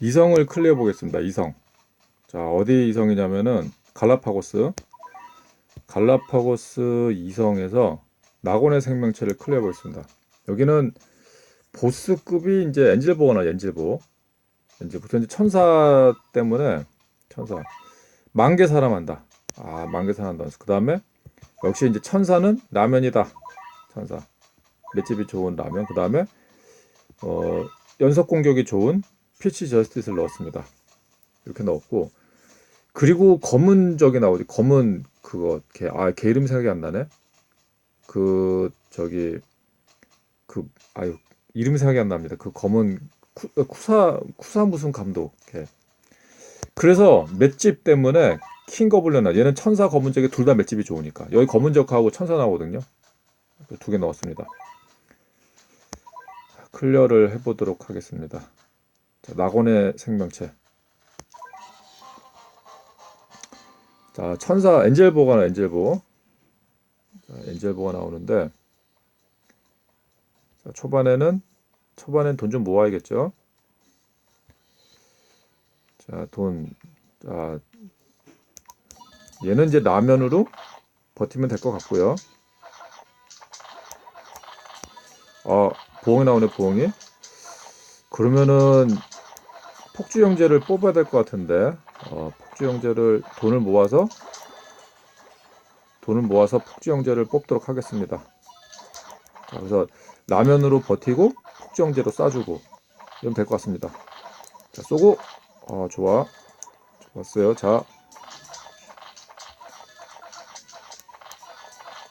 이성을 클리어 보겠습니다. 이성. 자, 어디 이성이냐면은 갈라파고스. 갈라파고스 이성에서 낙원의 생명체를 클리어 보겠습니다. 여기는 보스급이 이제 엔젤보거나 엔젤보. 엔젤보. 이제 천사 때문에 천사. 만개 사람한다. 아, 만개 사람한다. 그 다음에 역시 이제 천사는 라면이다. 천사. 맷집이 좋은 라면. 그 다음에 어, 연속 공격이 좋은 피치 저스티스를 넣었습니다. 이렇게 넣었고 그리고 검은 적이 나오지. 검은 그거 걔, 아, 걔 이름 생각이 안 나네. 그 저기 그 아유 이름 생각이 안 납니다. 그 검은 쿠, 쿠사 쿠사 무슨 감독 걔. 그래서 맷집 때문에 킹 거블레나 얘는 천사 검은적이 둘 다 맷집이 좋으니까 여기 검은적하고 천사 나오거든요. 두 개 넣었습니다. 클리어를 해보도록 하겠습니다. 자, 낙원의 생명체. 자, 천사 엔젤보가 나 엔젤보. 자, 엔젤보가 나오는데 자, 초반에는 초반엔 돈 좀 모아야겠죠. 자, 돈. 자, 얘는 이제 라면으로 버티면 될 것 같고요. 아, 부엉이 나오네, 부엉이. 그러면은 폭주 형제를 뽑아야 될 것 같은데, 어, 폭주 형제를 돈을 모아서 돈을 모아서 폭주 형제를 뽑도록 하겠습니다. 자, 그래서 라면으로 버티고 폭주 형제로 쏴주고 이러면 될 것 같습니다. 자, 쏘고, 아, 좋아, 좋았어요. 자,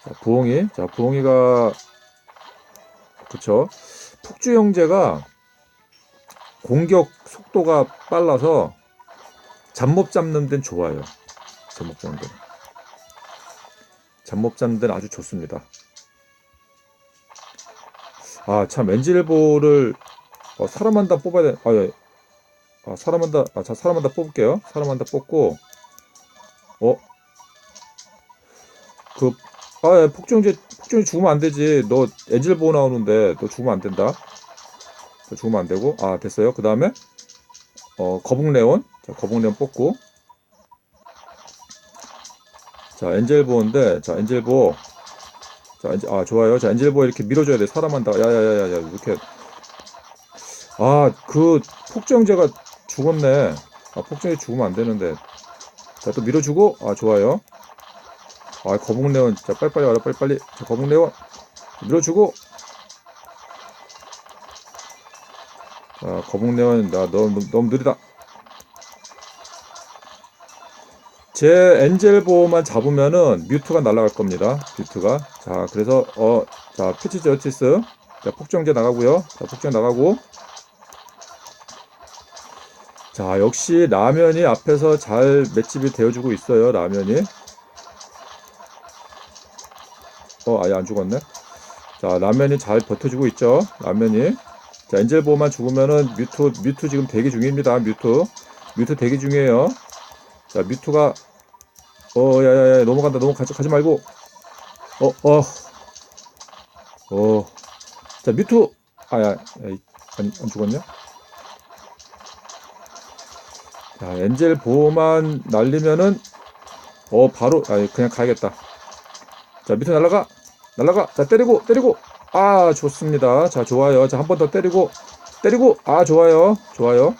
자, 부엉이, 자, 부엉이가 그쵸? 폭주 형제가 공격 속도가 빨라서 잡몹 잡는 데는 좋아요. 잡몹 잡는 데는. 잡몹 잡는 데는 아주 좋습니다. 아, 참, 엔질볼을, 어, 사람 한단 뽑아야 돼. 아, 예. 아, 사람 한 단, 아, 자, 사람 한단 뽑을게요. 사람 한단 뽑고, 어, 그, 아, 예, 폭정제, 폭정제 죽으면 안 되지. 너 엔질보 나오는데 너 죽으면 안 된다. 너 죽으면 안 되고, 아, 됐어요. 그 다음에, 어, 거북레온. 자, 거북레온 뽑고, 자, 엔젤보인데, 자, 엔젤보. 자, 엔젤, 아, 좋아요. 자, 엔젤보 이렇게 밀어줘야 돼. 사람 한다. 야, 야, 야, 야, 야, 이렇게. 아, 그, 폭정제가 죽었네. 아, 폭정제 죽으면 안 되는데. 자, 또 밀어주고, 아, 좋아요. 아, 거북레온. 자, 빨리빨리 와라, 빨리빨리. 자, 거북레온. 밀어주고. 자, 거북레온. 나 너무, 너무 느리다. 제 엔젤보만 잡으면은 뮤트가 날아갈 겁니다. 뮤트가. 자, 그래서 어, 자, 피치 저티스. 자, 폭정제 나가고요. 자, 폭정 나가고. 자, 역시 라면이 앞에서 잘 맷집이 되어주고 있어요. 라면이. 어, 아예 안 죽었네. 자, 라면이 잘 버텨주고 있죠. 라면이. 자, 엔젤보만 죽으면은 뮤트, 뮤트 지금 대기 중입니다. 뮤트. 뮤트 대기 중이에요. 자, 뮤트가 어, 야 야 야 넘어간다. 넘어가지 가지 말고. 어, 어. 어. 자, 뮤트. 아, 야, 야, 이- 아니, 안 죽었냐? 자, 엔젤 보호만 날리면은 어, 바로 아, 그냥 가야겠다. 자, 뮤트 날라가. 날라가. 자, 때리고 때리고. 아, 좋습니다. 자, 좋아요. 자, 한 번 더 때리고 때리고. 아, 좋아요. 좋아요.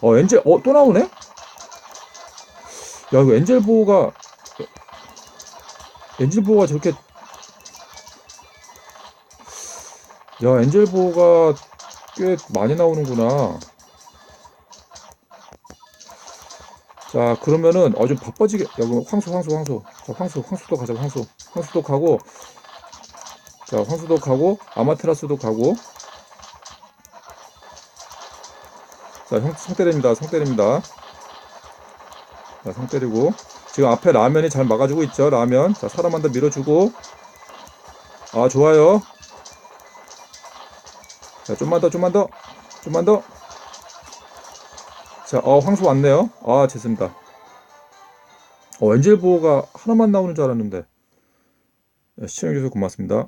어, 엔젤 어, 또 나오네? 야, 이거 엔젤 보호가 엔젤 보호가 저렇게 야, 엔젤 보호가 꽤 많이 나오는구나. 자, 그러면은 어 좀 바빠지게 야, 그럼 황소 황소 황소. 자, 황소 황소도 가자. 황소. 황소도 가고 자, 황소도 가고 아마테라스도 가고 자, 형, 성 때립니다. 성 때립니다. 자, 성 때리고 지금 앞에 라면이 잘 막아주고 있죠. 라면. 자, 사람 한 대 밀어주고 아, 좋아요. 자, 좀만 더, 좀만 더, 좀만 더. 자, 어, 황소 왔네요. 아, 됐습니다. 어, 엔젤 보호가 하나만 나오는 줄 알았는데. 네, 시청해주셔서 고맙습니다.